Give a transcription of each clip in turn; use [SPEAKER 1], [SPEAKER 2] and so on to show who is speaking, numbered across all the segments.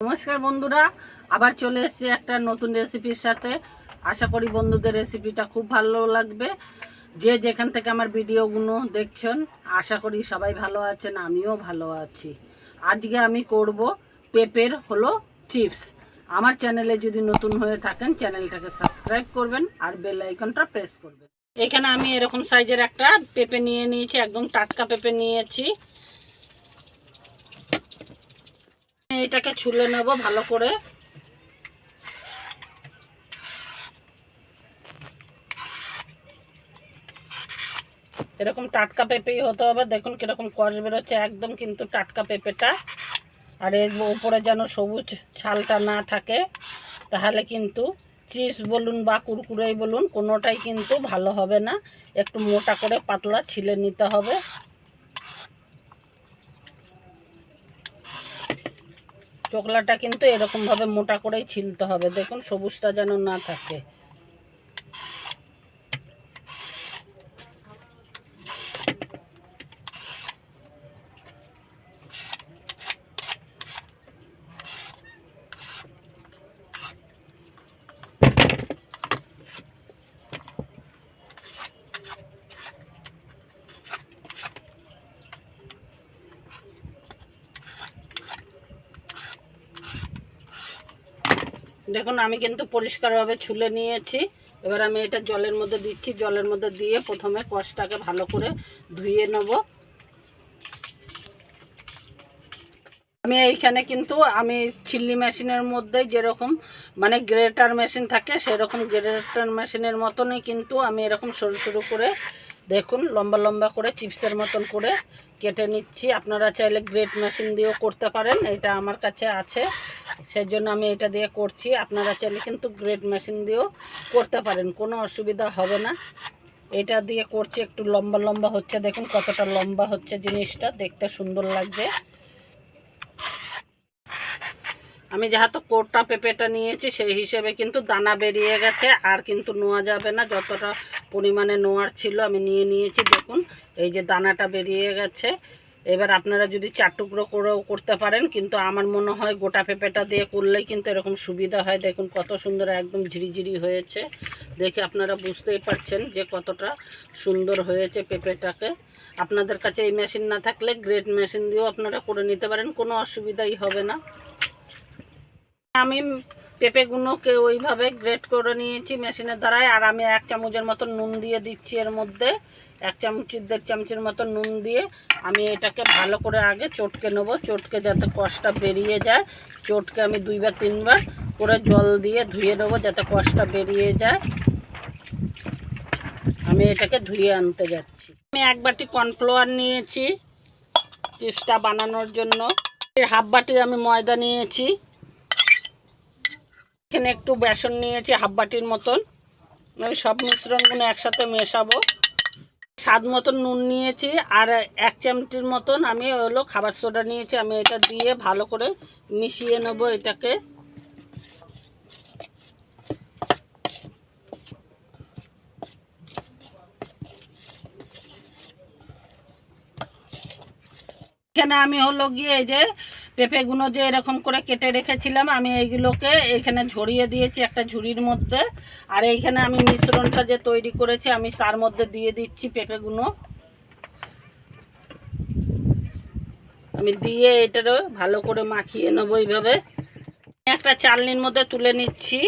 [SPEAKER 1] নমস্কার বন্ধুরা, আবার চলে এসেছি একটা নতুন রেসিপির সাথে। আশা করি বন্ধুদের রেসিপিটা খুব ভালো লাগবে। যে যেখান থেকে আমার ভিডিওগুলো দেখছেন, আশা করি সবাই ভালো আছেন, আমিও ভালো আছি। আজকে আমি করব পেঁপের হলো চিপস আমার চ্যানেলে যদি নতুন হয়ে থাকেন চ্যানেলটাকে সাবস্ক্রাইব করবেন আর বেল আইকনটা প্রেস করবেন। এখানে আমি এরকম সাইজের একটা পেঁপে নিয়ে নিয়েছি, একদম টাটকা পেঁপে নিয়েছি। এটাকে ছুলে নেব ভালো করে। এরকম টাটকা পেঁপেই হতে হবে। দেখুন কীরকম কষ বেরোচ্ছে একদম কিন্তু টাটকা পেঁপেটা। আর এর উপরে যেন সবুজ ছালটা না থাকে, তাহলে কিন্তু চিপস বলুন বা কুরকুরেই বলুন, কোনোটাই কিন্তু ভালো হবে না। একটু মোটা করে পাতলা ছিলে নিতে হবে। চোকলাটা কিন্তু এরকমভাবে মোটা করেই ছিলতে হবে। দেখুন সবুজটা যেন না থাকে। দেখুন, আমি কিন্তু পরিষ্কারভাবে ছুলে নিয়েছি। এবার আমি এটা জলের মধ্যে দিচ্ছি। জলের মধ্যে দিয়ে প্রথমে কষটাকে ভালো করে ধুয়ে নেব। আমি এইখানে কিন্তু আমি চিল্লি মেশিনের মধ্যে যেরকম মানে গ্রেটার মেশিন থাকে, সেরকম গ্রেটার মেশিনের মতনই কিন্তু আমি এরকম সরু সরু করে, দেখুন, লম্বা লম্বা করে চিপসের মতন করে কেটে নিচ্ছি। আপনারা চাইলে গ্রেট মেশিন দিয়েও করতে পারেন। এটা আমার কাছে আছে। সেই জন্য আমি এটা দিয়ে করছি। আপনারা চাইলে কিন্তু গ্রেড মেশিন দিয়েও করতে পারেন, কোনো অসুবিধা হবে না। এটা দিয়ে করছি, একটু লম্বা লম্বা হচ্ছে। দেখুন কতটা লম্বা হচ্ছে জিনিসটা, দেখতে সুন্দর লাগছে। আমি যেহেতু কোটা পেঁপেটা নিয়েছি, সেই হিসেবে কিন্তু দানা বেরিয়ে গেছে, আর কিন্তু নোয়া যাবে না। যতটা পরিমাণে নোয়ার ছিল, আমি নিয়ে নিয়েছি। দেখুন, এই যে দানাটা বেরিয়ে গেছে। এবার আপনারা যদি চার টুকরো করেও করতে পারেন, কিন্তু আমার মনে হয় গোটা পেঁপেটা দিয়ে করলেই কিন্তু এরকম সুবিধা হয়। দেখুন কত সুন্দর একদম ঝিরিঝিরি হয়েছে। দেখে আপনারা বুঝতেই পারছেন যে কতটা সুন্দর হয়েছে পেঁপেটাকে। আপনাদের কাছে এই মেশিন না থাকলে গ্রেট মেশিন দিয়েও আপনারা করে নিতে পারেন, কোনো অসুবিধাই হবে না। আমি পেঁপেগুলোকে ওইভাবে গ্রেট করে নিয়েছি মেশিনের দ্বারায়। আর আমি এক চামচের মতো নুন দিয়ে দিচ্ছি এর মধ্যে। এক চামচ, দেড় চামচের মতো নুন দিয়ে আমি এটাকে ভালো করে আগে চটকে নেব। চটকে যাতে কষটা বেরিয়ে যায়। চটকে আমি দুইবার তিনবার করে জল দিয়ে ধুয়ে নেব যাতে কষটা বেরিয়ে যায়। আমি এটাকে ধুয়ে আনতে যাচ্ছি। আমি এক বাটি কর্নফ্লাওয়ার নিয়েছি। চিপসটা বানানোর জন্য। হাফ বাটি আমি ময়দা নিয়েছি। এখানে একটু বেসন নিয়েছি, হাফ বাটির মতন। আমি সব মিশ্রণগুলো একসাথে মেশাবো। স্বাদ মতন নুন নিয়েছি, আর এক চামটির মতন আমি হলো খাবার সোডা নিয়েছি। আমি এটা দিয়ে ভালো করে মিশিয়ে নেব এটাকে। এখানে আমি হলো গিয়ে এই যে পেঁপেগুলো যে এরকম করে কেটে রেখেছিলাম, আমি এইগুলোকে এখানে ঝরিয়ে দিয়েছি একটা ঝুড়ির মধ্যে। আর এইখানে আমি মিশ্রণটা যে তৈরি করেছি, আমি তার মধ্যে দিয়ে দিচ্ছি পেঁপেগুলো। আমি দিয়ে এটারও ভালো করে মাখিয়ে নেব এইভাবে। একটা চালনির মধ্যে তুলে নিচ্ছি।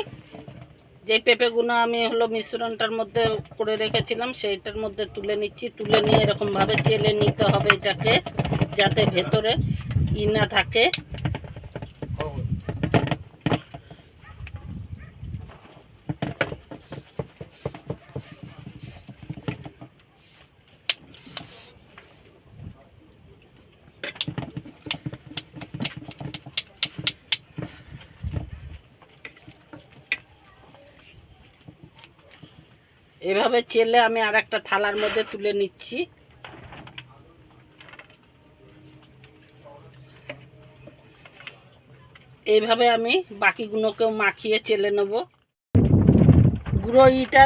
[SPEAKER 1] যে পেঁপেগুলো আমি হলো মিশ্রণটার মধ্যে করে রেখেছিলাম, সেইটার মধ্যে তুলে নিচ্ছি। তুলে নিয়ে এরকমভাবে চেলে নিতে হবে এটাকে, যাতে ভেতরে ই না থাকে। এভাবে চেলে আমি আর একটা থালার মধ্যে তুলে নিচ্ছি। এইভাবে আমি বাকিগুলোকেও মাখিয়ে চেলে নেব। গুঁড়ো ইটা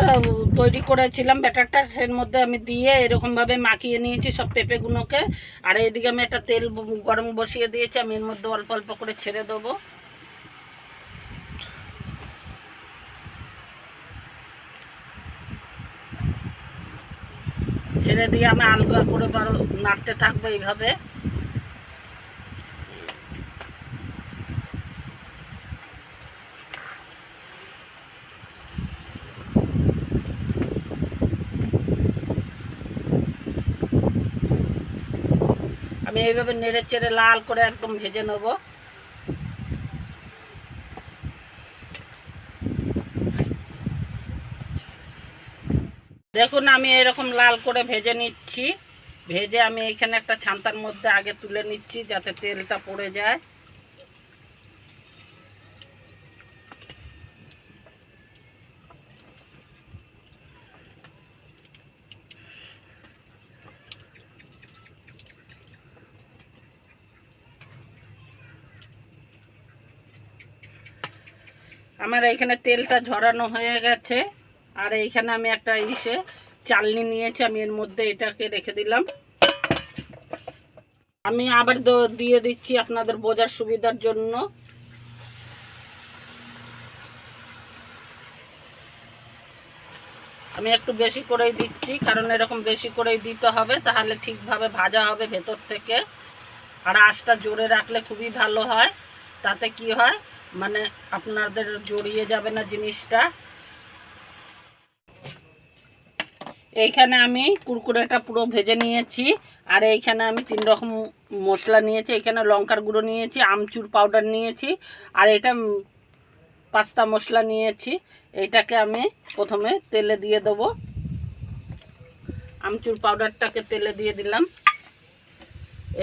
[SPEAKER 1] তৈরি করেছিলাম ব্যাটারটা, সের মধ্যে আমি দিয়ে এরকমভাবে মাখিয়ে নিয়েছি সব পেঁপেগুলোকে। আর এদিকে আমি একটা তেল গরম বসিয়ে দিয়েছি, আমি এর মধ্যে অল্প অল্প করে ছেড়ে দেবো। ছেড়ে দিয়ে আমি আলগা করে নাড়তে থাকব এইভাবে। এইভাবে নেড়ে চেড়ে লাল করে একদম ভেজে নেব। দেখুন, আমি এরকম লাল করে ভেজে নিচ্ছি। ভেজে আমি এখানে একটা ছান্তার মধ্যে আগে তুলে নিচ্ছি যাতে তেলটা পড়ে যায়। আমার এইখানে তেলটা ঝরানো হয়ে গেছে। আর এইখানে আমি একটা ইসে চালনি নিয়েছি, আমি এর মধ্যে এটাকে রেখে দিলাম। আমি আবার দিয়ে দিচ্ছি আপনাদের বোঝার সুবিধার জন্য। আমি একটু বেশি করেই দিচ্ছি, কারণ এরকম বেশি করেই দিতে হবে, তাহলে ঠিকভাবে ভাজা হবে ভেতর থেকে। আর আঁচটা জোরে রাখলে খুবই ভালো হয়। তাতে কি হয়? মানে আপনাদের জড়িয়ে যাবে না জিনিসটা। এইখানে আমি কুরকুরেটা পুরো ভেজে নিয়েছি, আর এইখানে আমি তিন রকম মশলা নিয়েছি। এখানে লঙ্কার গুঁড়ো নিয়েছি, আমচুর পাউডার নিয়েছি, আর এটা পাস্তা মশলা নিয়েছি। এইটাকে আমি প্রথমে তেলে দিয়ে দেবো। আমচুর পাউডারটাকে তেলে দিয়ে দিলাম।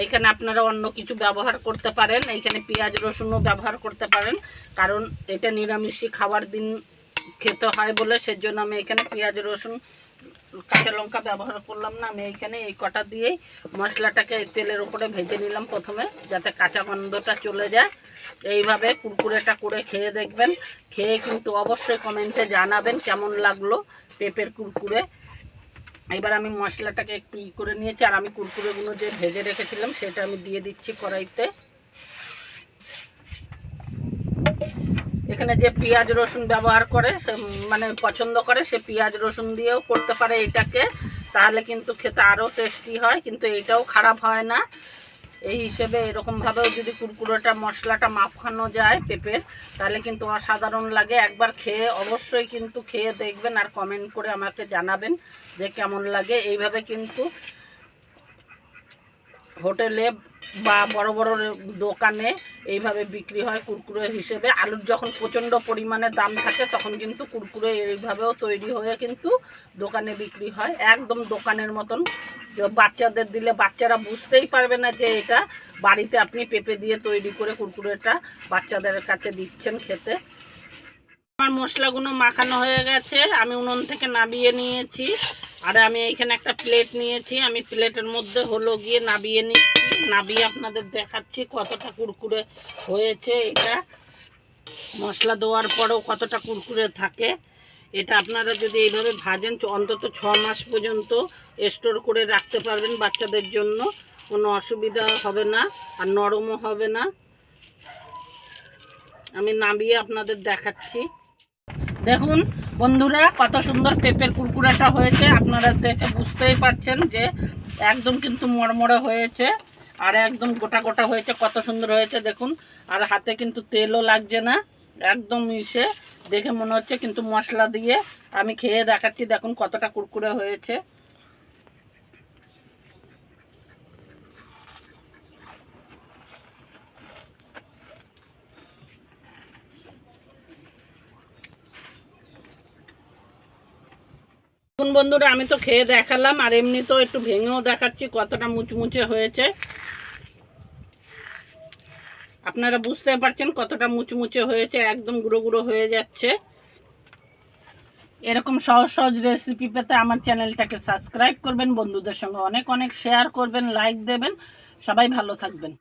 [SPEAKER 1] এইখানে আপনারা অন্য কিছু ব্যবহার করতে পারেন এইখানে পেঁয়াজ রসুনও ব্যবহার করতে পারেন, কারণ এটা নিরামিষই খাবার দিন খেতে হয় বলে সেজন্য আমি এখানে পেঁয়াজ রসুন, কাঁচা লঙ্কা ব্যবহার করলাম না, আমি এইখানে এই কটা দিয়েই মশলাটাকে তেলের উপরে ভেজে নিলাম প্রথমে, যাতে কাঁচা গন্ধটা চলে যায়। এইভাবে কুরকুরেটা করে খেয়ে দেখবেন, খেয়ে কিন্তু অবশ্যই কমেন্টে জানাবেন কেমন লাগল পেঁপের কুরকুরে। এবার আমি মশলাটাকে একটু ই করে নিয়েছি, আর আমি কুরকুরেগুলো যে ভেজে রেখেছিলাম সেটা আমি দিয়ে দিচ্ছি কড়াইতে। এখানে যে পেঁয়াজ রসুন ব্যবহার করে, সে মানে পছন্দ করে, সে পেঁয়াজ রসুন দিয়েও করতে পারে এটাকে। তাহলে কিন্তু খেতে আরও টেস্টি হয়, কিন্তু এটাও খারাপ হয় না। এই হিসেবে এরকমভাবেও যদি কুরকুরোটা, মশলাটা মাখানো যায় পেঁপের তাহলে কিন্তু অসাধারণ লাগে। একবার খেয়ে অবশ্যই কিন্তু খেয়ে দেখবেন আর কমেন্ট করে আমাকে জানাবেন যে কেমন লাগে। এইভাবে কিন্তু হোটেলে বা বড় বড় দোকানে এইভাবে বিক্রি হয় কুরকুরে হিসেবে। আলুর যখন প্রচণ্ড পরিমাণে দাম থাকে, তখন কিন্তু কুরকুরে এইভাবেও তৈরি হয়ে কিন্তু দোকানে বিক্রি হয়। একদম দোকানের মতন। বাচ্চাদের দিলে বাচ্চারা বুঝতেই পারবে না যে এটা বাড়িতে আপনি পেঁপে দিয়ে তৈরি করে কুরকুরেটা বাচ্চাদের কাছে দিচ্ছেন খেতে। আমার মশলাগুলো মাখানো হয়ে গেছে। আমি উনুন থেকে নামিয়ে নিয়েছি। আর আমি এইখানে একটা প্লেট নিয়েছি। আমি প্লেটের মধ্যে হলো গিয়ে নাবিয়ে নিচ্ছি। নাবিয়ে আপনাদের দেখাচ্ছি, কতটা কুরকুরে হয়েছে এটা। মশলা দেওয়ার পরেও কতটা কুরকুরে থাকে, এটা আপনারা যদি এইভাবে ভাজেন অন্তত ছ মাস পর্যন্ত স্টোর করে রাখতে পারবেন বাচ্চাদের জন্য। কোনো অসুবিধা হবে না, আর নরমও হবে না। আমি নামিয়ে আপনাদের দেখাচ্ছি। দেখুন বন্ধুরা, কত সুন্দর পেঁপের কুরকুরাটা হয়েছে। আপনারা দেখে বুঝতেই পারছেন যে একদম কিন্তু মরমরে হয়েছে। আর একদম গোটা গোটা হয়েছে, কত সুন্দর হয়েছে দেখুন। আর হাতে কিন্তু তেলও লাগছে না, একদম মিশে দেখে মনে হচ্ছে কিন্তু মশলা দিয়ে আমি খেয়ে দেখাচ্ছি, দেখুন কতটা কুরকুরে হয়েছে। বন্ধুরা, আমি তো খেয়ে দেখালাম, আর এমনি তো একটু ভেঙেও দেখাচ্ছি কতটা মুচমুচে হয়েছে। আপনারা বুঝতে পারছেন কতটা মুচমুচে হয়েছে, একদম গুঁড়ো গুঁড়ো হয়ে যাচ্ছে। এরকম সহজ সহজ রেসিপি পেতে আমার চ্যানেলটাকে সাবস্ক্রাইব করবেন, বন্ধুদের সঙ্গে অনেক অনেক শেয়ার করবেন লাইক দেবেন। সবাই ভালো থাকবেন।